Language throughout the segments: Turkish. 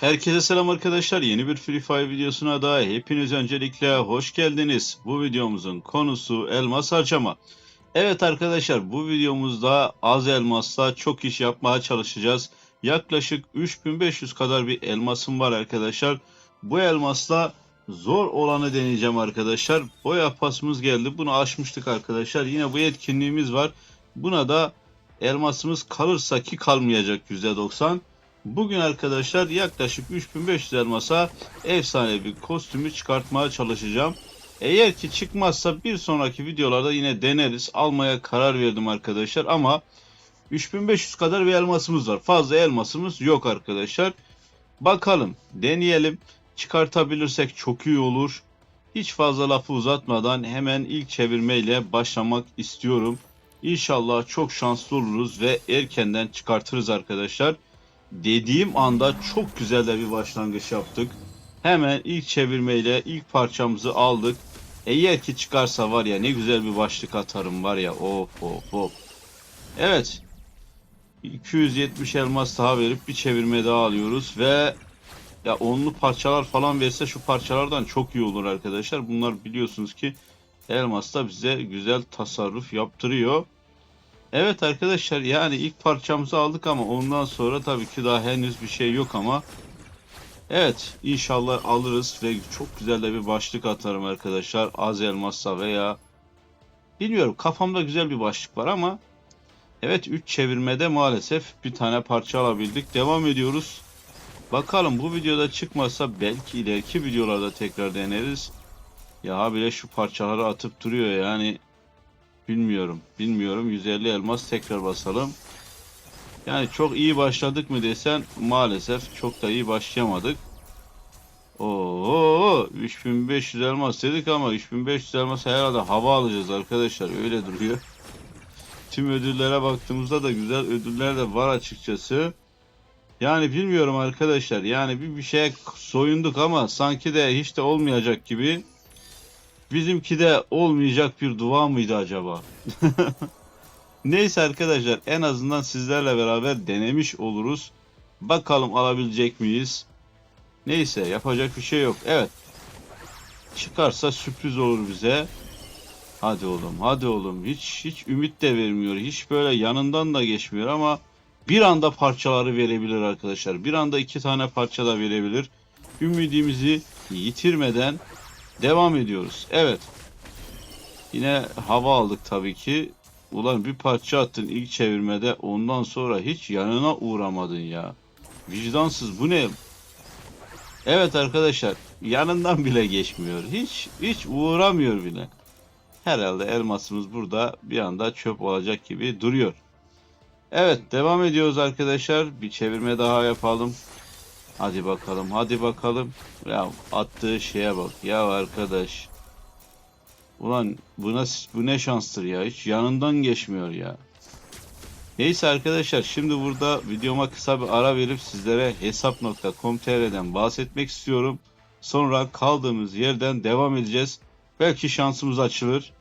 Herkese selam arkadaşlar. Yeni bir Free Fire videosuna da hepiniz öncelikle hoş geldiniz. Bu videomuzun konusu elmas harcama. Evet arkadaşlar bu videomuzda az elmasla çok iş yapmaya çalışacağız. Yaklaşık 3500 kadar bir elmasım var arkadaşlar. Bu elmasla zor olanı deneyeceğim arkadaşlar. Boya pasımız geldi. Bunu aşmıştık arkadaşlar. Yine bu etkinliğimiz var. Buna da elmasımız kalırsa ki kalmayacak %90. Bugün arkadaşlar yaklaşık 3500 elmasa efsane bir kostümü çıkartmaya çalışacağım. Eğer ki çıkmazsa bir sonraki videolarda yine deneriz. Almaya karar verdim arkadaşlar ama 3500 kadar bir elmasımız var. Fazla elmasımız yok arkadaşlar. Bakalım deneyelim. Çıkartabilirsek çok iyi olur. Hiç fazla lafı uzatmadan hemen ilk çevirmeyle başlamak istiyorum. İnşallah çok şanslı oluruz ve erkenden çıkartırız arkadaşlar dediğim anda çok güzel de bir başlangıç yaptık. Hemen ilk çevirmeyle ilk parçamızı aldık. Eğer ki çıkarsa var ya ne güzel bir başlık atarım var ya. Of of of. Evet. 270 elmas daha verip bir çevirme daha alıyoruz ve ya onlu parçalar falan verse şu parçalardan çok iyi olur arkadaşlar. Bunlar biliyorsunuz ki elmas da bize güzel tasarruf yaptırıyor. Evet arkadaşlar yani ilk parçamızı aldık ama ondan sonra tabii ki daha henüz bir şey yok ama Evet inşallah alırız ve çok güzel de bir başlık atarım arkadaşlar. Az elmasla veya bilmiyorum kafamda güzel bir başlık var ama Evet 3 çevirmede maalesef bir tane parça alabildik. Devam ediyoruz. Bakalım bu videoda çıkmasa belki ileriki videolarda tekrar deneriz. Ya bile şu parçaları atıp duruyor yani Bilmiyorum. Bilmiyorum. 150 elmas tekrar basalım. Yani çok iyi başladık mı desen maalesef çok da iyi başlayamadık. Oo 3500 elmas dedik ama 3500 elmas herhalde hava alacağız arkadaşlar. Öyle duruyor. Tüm ödüllere baktığımızda da güzel ödüller de var açıkçası. Yani bilmiyorum arkadaşlar. Yani bir bir şeye soyunduk ama sanki de hiç de olmayacak gibi. Bizimki de olmayacak bir dua mıydı acaba? Neyse arkadaşlar en azından sizlerle beraber denemiş oluruz. Bakalım alabilecek miyiz? Neyse yapacak bir şey yok. Evet. Çıkarsa sürpriz olur bize. Hadi oğlum hadi oğlum. Hiç hiç ümit de vermiyor. Hiç böyle yanından da geçmiyor ama bir anda parçaları verebilir arkadaşlar. Bir anda iki tane parça da verebilir. Ümidimizi yitirmeden Devam ediyoruz. Evet. Yine hava aldık tabii ki. Ulan bir parça attın ilk çevirmede ondan sonra hiç yanına uğramadın ya. Vicdansız bu ne? Evet arkadaşlar yanından bile geçmiyor. Hiç hiç uğramıyor bile. Herhalde elmasımız burada bir anda çöp olacak gibi duruyor. Evet devam ediyoruz arkadaşlar. Bir çevirme daha yapalım. Hadi bakalım, hadi bakalım. Ya attığı şeye bak. Ya arkadaş. Ulan bu nasıl bu ne şanstır ya. Hiç yanından geçmiyor ya. Neyse arkadaşlar şimdi burada videoma kısa bir ara verip sizlere hesap.com.tr'den bahsetmek istiyorum. Sonra kaldığımız yerden devam edeceğiz. Belki şansımız açılır.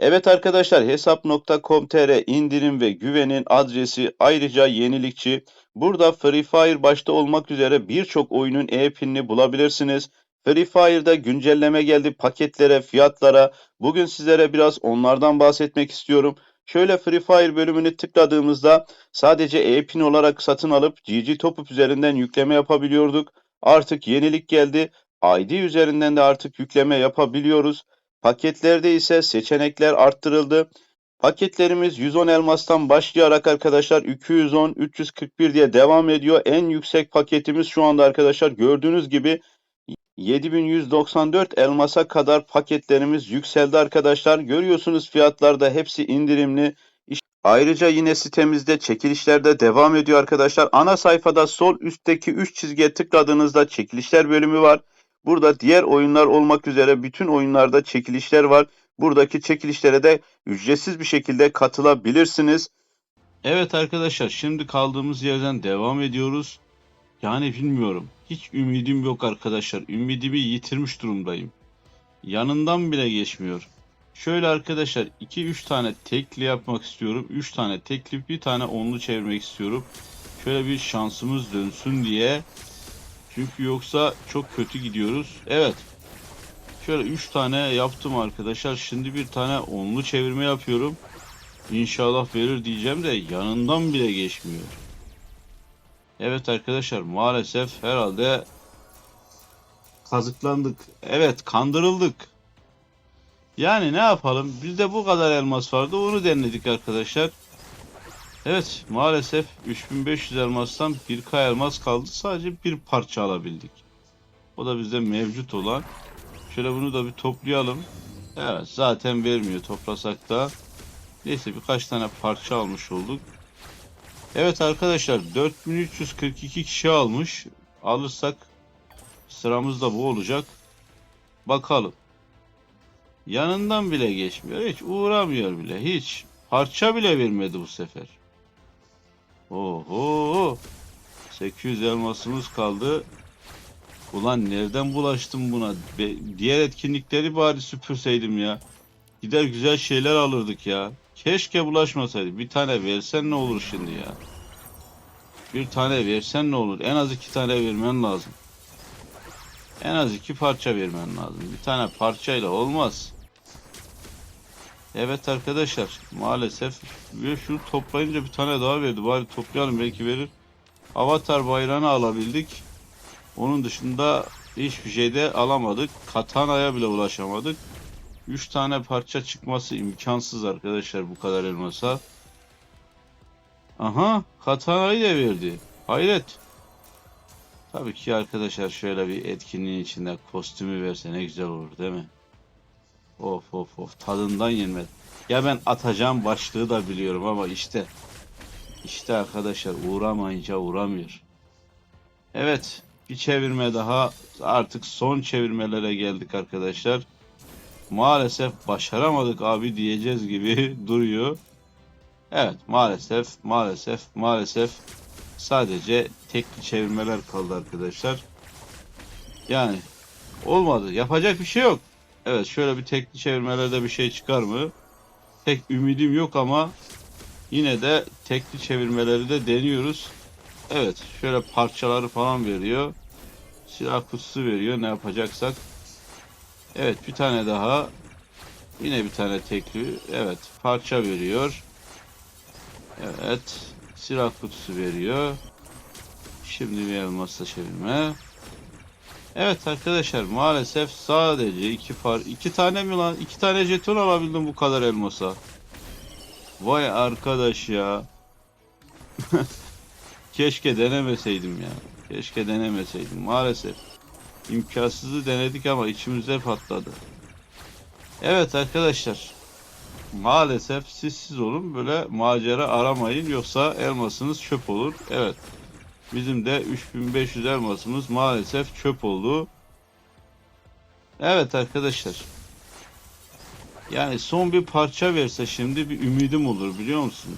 Evet arkadaşlar hesap.com.tr indirim ve güvenin adresi ayrıca yenilikçi. Burada Free Fire başta olmak üzere birçok oyunun e-pinini bulabilirsiniz. Free Fire'da güncelleme geldi paketlere, fiyatlara. Bugün sizlere biraz onlardan bahsetmek istiyorum. Şöyle Free Fire bölümünü tıkladığımızda sadece e-pin olarak satın alıp GG Topup üzerinden yükleme yapabiliyorduk. Artık yenilik geldi. ID üzerinden de artık yükleme yapabiliyoruz. Paketlerde ise seçenekler arttırıldı. Paketlerimiz 110 elmastan başlayarak arkadaşlar 210, 341 diye devam ediyor. En yüksek paketimiz şu anda arkadaşlar gördüğünüz gibi 7194 elmasa kadar paketlerimiz yükseldi arkadaşlar. Görüyorsunuz fiyatlarda hepsi indirimli. Ayrıca yine sitemizde çekilişler de devam ediyor arkadaşlar. Ana sayfada sol üstteki 3 çizgiye tıkladığınızda çekilişler bölümü var. Burada diğer oyunlar olmak üzere bütün oyunlarda çekilişler var. Buradaki çekilişlere de ücretsiz bir şekilde katılabilirsiniz. Evet arkadaşlar şimdi kaldığımız yerden devam ediyoruz. Yani bilmiyorum. Hiç ümidim yok arkadaşlar. Ümidimi yitirmiş durumdayım. Yanından bile geçmiyor. Şöyle arkadaşlar 2-3 tane tekli yapmak istiyorum. 3 tane tekli bir tane onlu çevirmek istiyorum. Şöyle bir şansımız dönsün diye. Çünkü yoksa çok kötü gidiyoruz. Evet. Şöyle 3 tane yaptım arkadaşlar. Şimdi bir tane onlu çevirme yapıyorum. İnşallah verir diyeceğim de yanından bile geçmiyor. Evet arkadaşlar maalesef herhalde kazıklandık. Evet kandırıldık. Yani ne yapalım? Bizde bu kadar elmas vardı. Onu denedik arkadaşlar. Evet maalesef 3500 elmastan 1k elmas kaldı. Sadece bir parça alabildik. O da bizde mevcut olan. Şöyle bunu da bir toplayalım. Evet zaten vermiyor toplasak da. Neyse birkaç tane parça almış olduk. Evet arkadaşlar 4342 kişi almış. Alırsak sıramız da bu olacak. Bakalım. Yanından bile geçmiyor. Hiç uğramıyor bile. Hiç. Parça bile vermedi bu sefer. Oho. 800 elmasımız kaldı. Ulan nereden bulaştım buna? Be- diğer etkinlikleri bari süpürseydim ya. Gider güzel şeyler alırdık ya. Keşke bulaşmasaydı. Bir tane versen ne olur şimdi ya? Bir tane versen ne olur? En az iki tane vermen lazım. En az iki parça vermen lazım. Bir tane parçayla olmaz. Evet arkadaşlar maalesef ve şu toplayınca bir tane daha verdi. Bari toplayalım belki verir. Avatar bayrağını alabildik. Onun dışında hiçbir şey de alamadık. Katana'ya bile ulaşamadık. 3 tane parça çıkması imkansız arkadaşlar bu kadar elmasa. Aha Katana'yı da verdi. Hayret. Tabii ki arkadaşlar şöyle bir etkinliğin içinde kostümü verse ne güzel olur değil mi? Of of of tadından yenmez. Ya ben atacağım başlığı da biliyorum ama işte işte arkadaşlar uğramayınca uğramıyor. Evet bir çevirme daha artık son çevirmelere geldik arkadaşlar. Maalesef başaramadık abi diyeceğiz gibi duruyor. Evet maalesef maalesef maalesef sadece tekli çevirmeler kaldı arkadaşlar. Yani olmadı yapacak bir şey yok. Evet şöyle bir tekli çevirmelerde bir şey çıkar mı? Pek ümidim yok ama yine de tekli çevirmeleri de deniyoruz. Evet şöyle parçaları falan veriyor. Silah kutusu veriyor ne yapacaksak. Evet bir tane daha. Yine bir tane tekli. Evet parça veriyor. Evet silah kutusu veriyor. Şimdi bir elmasla çevirme. Evet arkadaşlar maalesef sadece iki par iki tane mi lan? iki tane jeton alabildim bu kadar elmasa. Vay arkadaş ya. Keşke denemeseydim ya. Keşke denemeseydim. Maalesef. imkansızı denedik ama içimizde patladı. Evet arkadaşlar. Maalesef siz olun böyle macera aramayın yoksa elmasınız çöp olur. Evet. Bizim de 3500 elmasımız maalesef çöp oldu. Evet arkadaşlar. Yani son bir parça verse şimdi bir ümidim olur biliyor musun?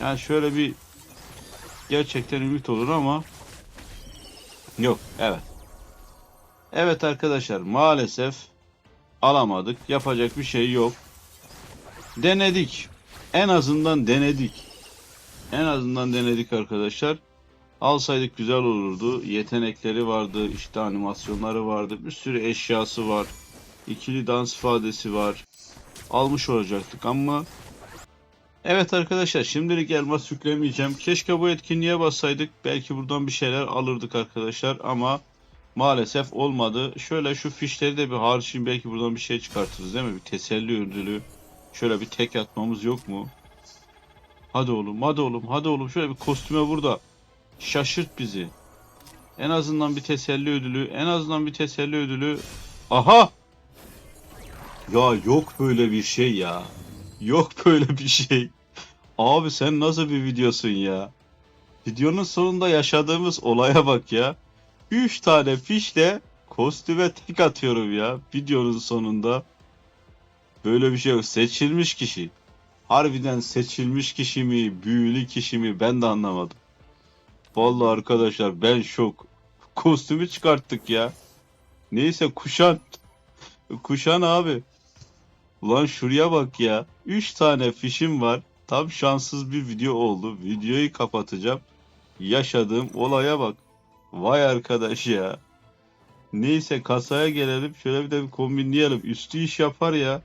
Yani şöyle bir gerçekten ümit olur ama yok evet. Evet arkadaşlar maalesef alamadık. Yapacak bir şey yok. Denedik. En azından denedik. En azından denedik arkadaşlar. Alsaydık güzel olurdu. Yetenekleri vardı, işte animasyonları vardı, bir sürü eşyası var. İkili dans ifadesi var. Almış olacaktık ama Evet arkadaşlar şimdilik elmas yüklemeyeceğim. Keşke bu etkinliğe bassaydık. Belki buradan bir şeyler alırdık arkadaşlar ama maalesef olmadı. Şöyle şu fişleri de bir harçayım belki buradan bir şey çıkartırız değil mi? Bir teselli ödülü. Şöyle bir tek atmamız yok mu? Hadi oğlum hadi oğlum hadi oğlum şöyle bir kostüme burada. Şaşırt bizi. En azından bir teselli ödülü. En azından bir teselli ödülü. Aha! Ya yok böyle bir şey ya. Yok böyle bir şey. Abi sen nasıl bir videosun ya? Videonun sonunda yaşadığımız olaya bak ya. 3 tane fişle kostüme tek atıyorum ya. Videonun sonunda. Böyle bir şey yok. Seçilmiş kişi. Harbiden seçilmiş kişi mi, büyülü kişi mi ben de anlamadım. Vallahi arkadaşlar ben şok. Kostümü çıkarttık ya. Neyse kuşan. Kuşan abi. Ulan şuraya bak ya. 3 tane fişim var. Tam şanssız bir video oldu. Videoyu kapatacağım. Yaşadığım olaya bak. Vay arkadaş ya. Neyse kasaya gelelim. Şöyle bir de bir kombinleyelim. Üstü iş yapar ya.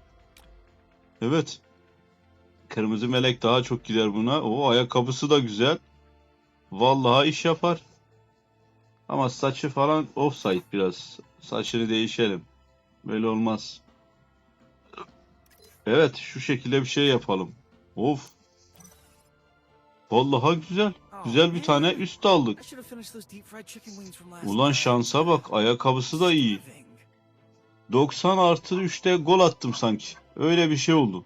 Evet. Kırmızı melek daha çok gider buna. O ayakkabısı da güzel. Vallahi iş yapar. Ama saçı falan offside biraz. Saçını değişelim. Böyle olmaz. Evet şu şekilde bir şey yapalım. Of. Vallahi güzel. Güzel bir tane üst aldık. Ulan şansa bak ayakkabısı da iyi. 90 artı 3'te gol attım sanki. Öyle bir şey oldu.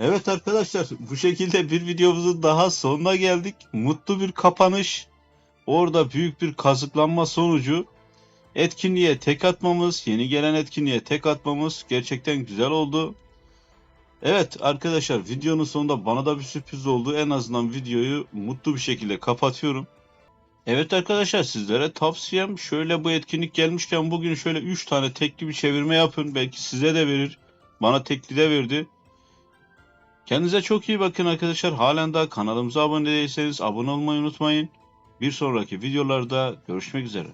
Evet arkadaşlar bu şekilde bir videomuzun daha sonuna geldik. Mutlu bir kapanış. Orada büyük bir kazıklanma sonucu etkinliğe tek atmamız, yeni gelen etkinliğe tek atmamız gerçekten güzel oldu. Evet arkadaşlar videonun sonunda bana da bir sürpriz oldu. En azından videoyu mutlu bir şekilde kapatıyorum. Evet arkadaşlar sizlere tavsiyem şöyle bu etkinlik gelmişken bugün şöyle 3 tane tekli bir çevirme yapın. Belki size de verir. Bana tekli de verdi. Kendinize çok iyi bakın arkadaşlar. Halen daha kanalımıza abone değilseniz abone olmayı unutmayın. Bir sonraki videolarda görüşmek üzere.